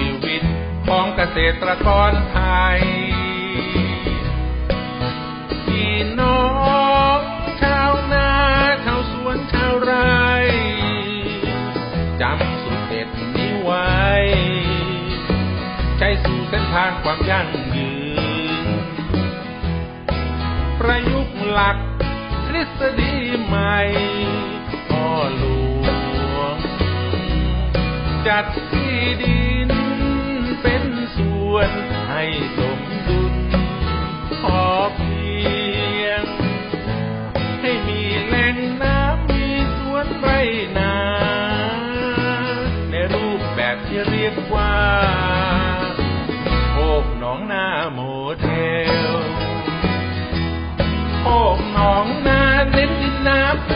ีวิตของเกษตรกรไทยพี่น้องชาวนาชาวสวนชาวไร่จำสุดเด็ดนี้ไว้ ใช้สู่เส้นทางความยั่งยืน ประยุกต์หลักทฤษฎีใหม่พ่อหลวงจัดที่ดิน เป็นส่วนให้สมดุลพอเพียง ให้มีแหล่งน้ำมีสวนไรนา ในรูปแบบที่เรียกว่าโอกหนองนาโมเดลโอกหนองนาเน้นดินน้ำ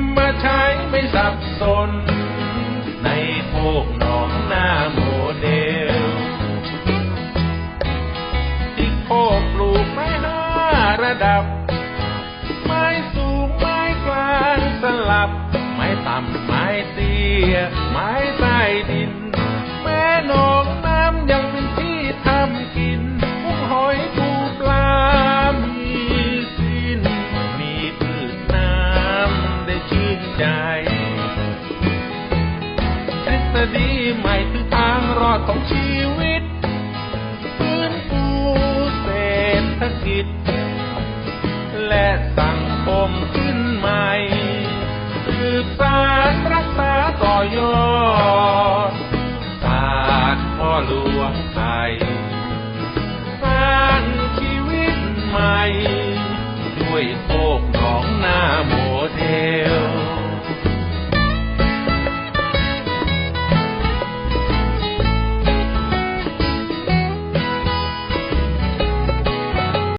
ำมาใช้ไม่สับสน ในโอกหนองหน้าโมเดลติดโคกปลูกไม้ห้าระดับ ไม้สูงไม้กลางสลับ ไม้ต่ำไม้เตี้ยไม้ ใจทฤษฎีใหม่คือทางรอดของชีวิตฟื้นฟูเศรษฐกิจ และสังคมขึ้นใหม่คือสารรักษาต่อยอดศาสตร์พ่อหลวงไทยสร้างชีวิตใหม่ ด้วยโคกของนาโมเท